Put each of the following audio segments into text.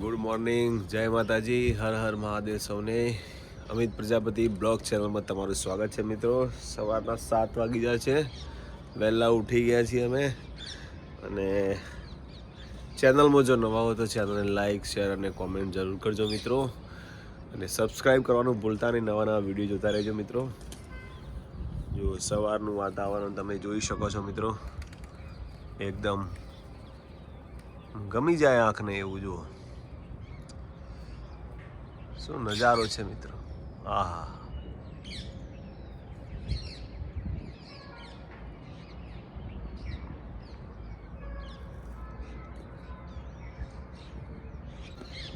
Good morning જય માતાજી. હર હર મહાદેવ સૌને. અમિત પ્રજાપતિ બ્લોગ ચેનલમાં તમારું સ્વાગત છે મિત્રો. સવારના સાત વાગી જાય છે. વહેલા ઉઠી ગયા છીએ અમે. અને ચેનલમાં જો નવા હો તો ચેનલને લાઇક શેર અને કોમેન્ટ જરૂર કરજો મિત્રો. અને સબસ્ક્રાઈબ કરવાનું ભૂલતા નહીં. નવા નવા વીડિયો જોતા રહેજો મિત્રો. જો સવારનું વાતાવરણ તમે જોઈ શકો છો મિત્રો. એકદમ ગમી જાય આંખને એવું, જુઓ. શું નજારો છે મિત્રો? આહા.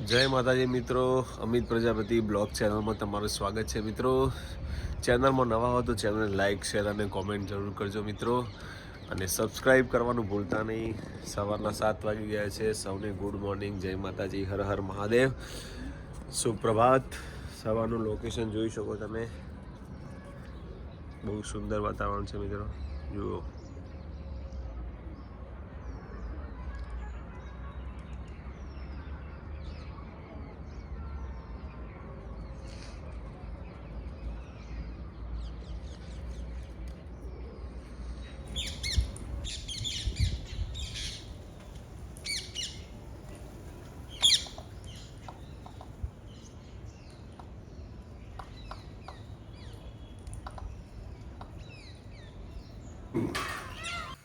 જય માતાજી મિત્રો, અમિત પ્રજાપતિ બ્લોગ ચેનલમાં તમારું સ્વાગત છે મિત્રો. ચેનલમાં નવા હો તો ચેનલને લાઇક શેર અને કોમેન્ટ જરૂર કરજો મિત્રો. અને સબસ્ક્રાઈબ કરવાનું ભૂલતા નહીં. સવારના સાત વાગી ગયા છે. સૌને ગુડ મોર્નિંગ. જય માતાજી. હર હર મહાદેવ. સુપ્રભાત. સવારનું લોકેશન જોઈ શકો તમે. બહુ સુંદર વાતાવરણ છે મિત્રો. જુઓ.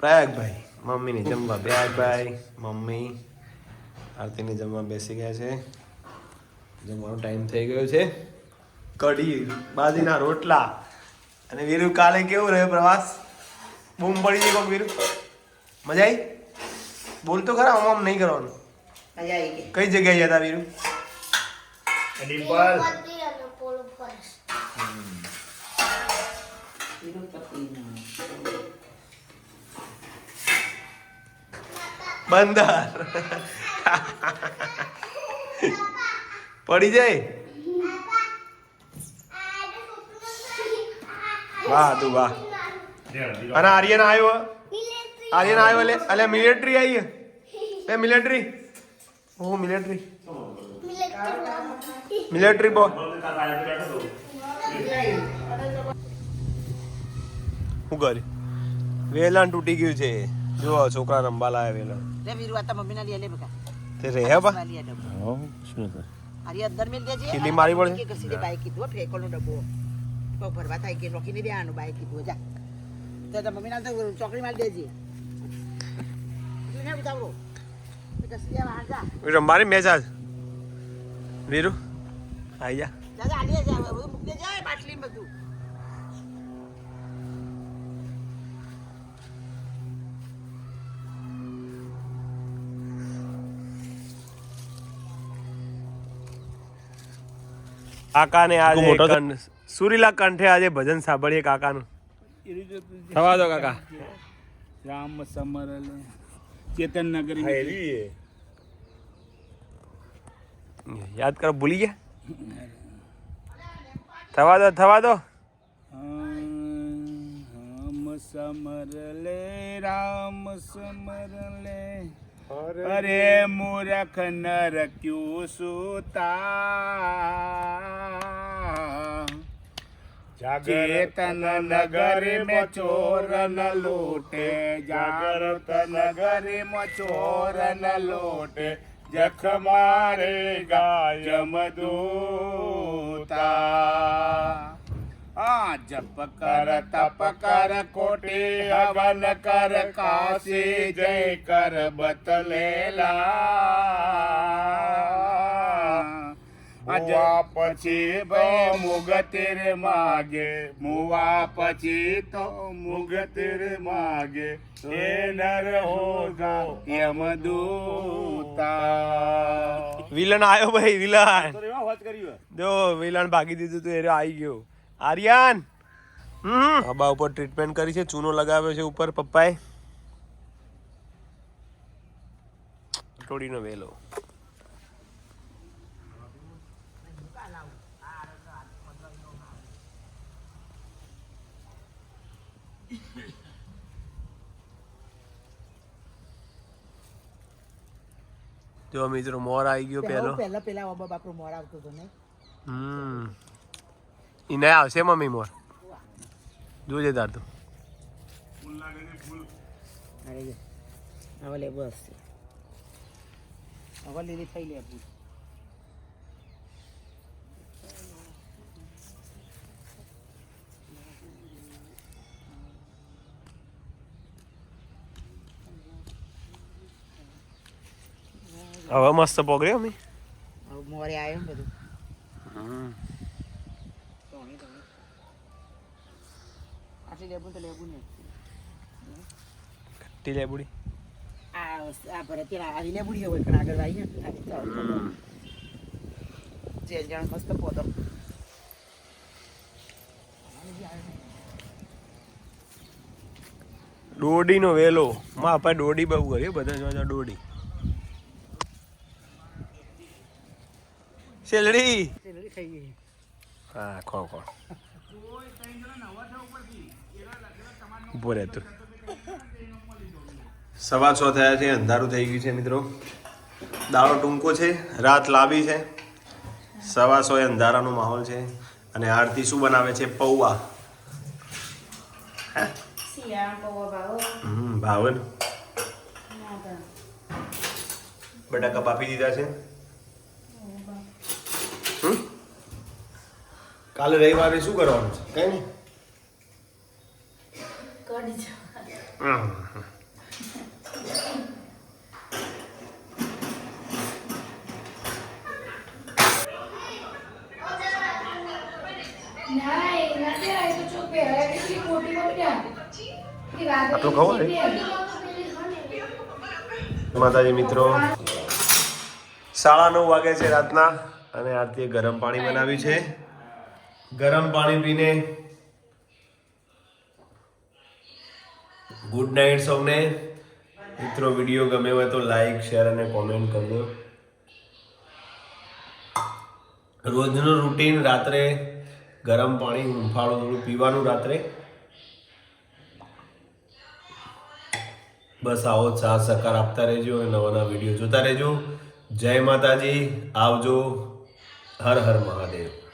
પ્રયાગભાઈ મમ્મીને જમવા પ્રયાગભાઈ મમ્મી આરતીને જમવા બેસી ગયા છે જમવાનો ટાઈમ થઈ ગયો છે કઢી બાજીના રોટલા અને વીરુ કાલે કેવું રહ્યો પ્રવાસ બૂમ પડી ગઈ કોક વીરુ મજા આવી બોલ તો ખરા આમ આમ નહીં કરવાનું કઈ જગ્યાએ જતા વીરુ તિરુપતિ અને પોલો ફોરેસ્ટ તિરુપતિનું. બંદર પડી જાય? વાહ, તું વાહ. અને આર્યન આવ્યો? આર્યન આવ્યો એટલે એટલે મિલિટરી આવી એ મિલિટરી ઓ મિલિટરી મિલિટરી બો શું કરી? વેલણ તૂટી ગયું છે. જો છોકરા રંબા લાવે વેલણ લે વીરુ આતા મમ્મી મમ્મીના લઈ લે બકા. તે રહે બા હો શું ડબ્બો. અરે અંદર મેલ દેજે. ખીલી મારી પડે? કે ઘસી દે બાઈક કીધું ફેકો નો ડબ્બો. તો ભરવા થાય કે રોકીને દેવાનું બાઈક કીધું જા તો મમ્મી મમ્મીના તો ચોકડી મારી દેજે તું ને ઉતાવળો. તો ઘસી દે બહાર જા. રંબારી મેચ આજ વીરુ આઈ જા જા, જા, આલી જા, બધું મૂકી દેજે, બાટલી બધું. કાકાને આજે સુરીલા કંઠે આજે ભજન સાંભળીએ કાકાનું. થવા દો કાકા. રામ સમરલ ચેતન નગરી યાદ કરો ભૂલી ગયા? થવા દો થવા દો. રામ સમરલે રામ સમરલે. અરે મૂરખ નર ક્યુ સુતા ચેતન નગર में ચોર ન લૂટે. જાગૃત નગર में ચોર ન લૂટે. જખ મારે ગાય દૂતા આ જપ કર તપ કર કોટી હવન કર કાશી જય કર બતલેલા પછી ભાઈ મુગતિર માગે મુવા પછી તો મુગતિર માગે એ નર હોગા યમ દૂતા વિલન આવ્યો ભાઈ વિલન જો વિલન ભાગી દીધું તું એ આવી ગયો આર્યન. હમ. હબા ઉપર ટ્રીટમેન્ટ કરી છે ચૂનો લગાવ્યો છે ઉપર પપ્પાએ. ટોડીનો વેલો. જો મિત્રો મોર આવી ગયો પેલો પેલા પેલા બાપરો મોર આવતો હતો ને. હમ. એને આવશે મમ્મી મોર જોજે તાર તો અરે જો હવે લે બસ હવે લીલી થઈ લે પૂછ હવે મસ્ત પકડ્યો મમ્મી હવે મોરે આવ્યો ને બધું તોણી તોણી આટલી લેબુ તો લેબુ ને ખટ્ટી લેબુડી. આ આ ભરે આવી લેબુડી હોય પણ આગળ આવી ને જે જણ મસ્ત પોતો. દોડીનો વેલો. માં આપણે દોડી બહુ કરીએ બધા જોવા દોડી. શેલડી. ચેલડી ખાઈ ગઈ. હા ખો ખો ઊભો રહે તું સવા છ થયા છે અંધારું થઈ ગયું છે મિત્રો. દાડો ટૂંકો છે રાત લાંબી છે. સવા સો એ અંધારાનો માહોલ છે. અને આરતી શું બનાવે છે? પૌવા. ભાવો. બટાકા બાફી દીધા છે હમ? કાલે રવિવારે શું કરવાનું છે? કઈ નહીં. આટલું ખાવું ને? માતાજી મિત્રો સાડા નવ વાગે છે રાતના અને આરતીએ ગરમ પાણી બનાવ્યું છે. ગરમ પાણી પીને ગુડ નાઇટ સૌને. મિત્રો, વીડિયો ગમે હોય તો લાઈક, શેર અને કોમેન્ટ કરજો રોજનું રૂટીન રાત્રે ગરમ પાણી, હુંફાળું થોડું પીવાનું રાત્રે. બસ આવો સાથ સહકાર આપતા રહેજો અને નવા નવા વીડિયો જોતા રહેજો. જય માતાજી, આવજો. હર હર મહાદેવ.